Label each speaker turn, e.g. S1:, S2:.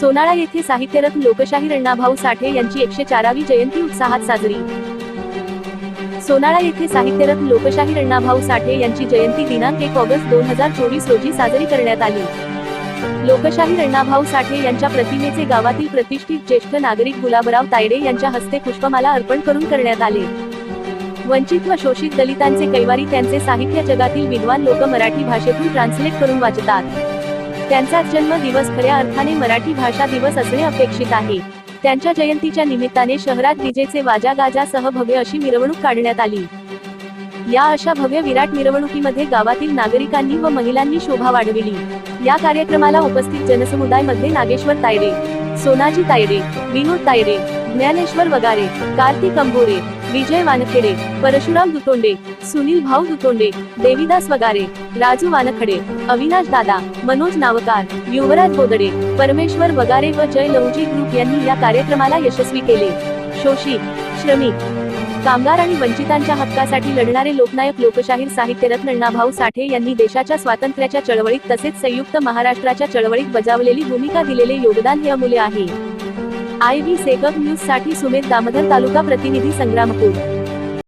S1: सोनाळा येथे साहित्यरत्न लोकशाहीर अण्णाभाऊ साठे यांची एकशे चारावी जयंती उत्साहात साजरी. सोनाळा येथे साहित्यरत्न लोकशाहीर अण्णाभाऊ साठे यांची जयंती दिनांक एक ऑगस्ट दोन हजार चोवीस रोजी साजरी करण्यात आली. लोकशाहीर अण्णाभाऊ साठे यांच्या प्रतिमेचे गावातील प्रतिष्ठित ज्येष्ठ नागरिक गुलाबराव तायडे यांच्या हस्ते पुष्पमाला अर्पण करून करण्यात आले. वंचित व शोषित दलितांचे कैवारी त्यांचे साहित्य जगातील विद्वान लोक मराठी भाषेतून ट्रान्सलेट करून वाचतात. त्यांचा जन्म दिवस खऱ्या अर्थाने मराठी भाषा दिवस असणे अपेक्षित आहे. त्यांच्या जयंतीच्या निमित्ताने शहरात डीजेचे वाजा गाजासह भव्य अशी मिरवणूक काढण्यात आली. या अशा भव्य विराट मिरवणुकीमध्ये गावातील नागरिकांनी व महिलांनी शोभा वाढविली. या कार्यक्रमाला उपस्थित जनसमुदायमध्ये नागेश्वर तायडे सोनाजी तायडे विनोद तायडे ज्ञानेश्वर वगारे कार्तिक अंबोरे विजय वानखेडे परशुराम दुतोंडे सुनील भाऊ दुतोंडे देविदास वगारे राजू वानखडे अविनाश दादा मनोज नावकार युवराज बोदडे परमेश्वर वगारे व जय लवजी ग्रुप यांनी या कार्यक्रमाला यशस्वी केले. शोषित श्रमिक कामगार आणि वंचितांच्या हक्कासाठी लढणारे लोकनायक लोकशाहीर साहित्यरत्न अण्णाभाऊ साठे यांनी देशाच्या स्वातंत्र्याच्या चळवळीत तसेच संयुक्त महाराष्ट्राच्या चळवळीत बजावलेली भूमिका दिलेले योगदान हे अमूल्य आहे. आय व्ही सेकअप न्यूजसाठी सुमेध दामोदर तालुका प्रतिनिधी संग्रामपूर.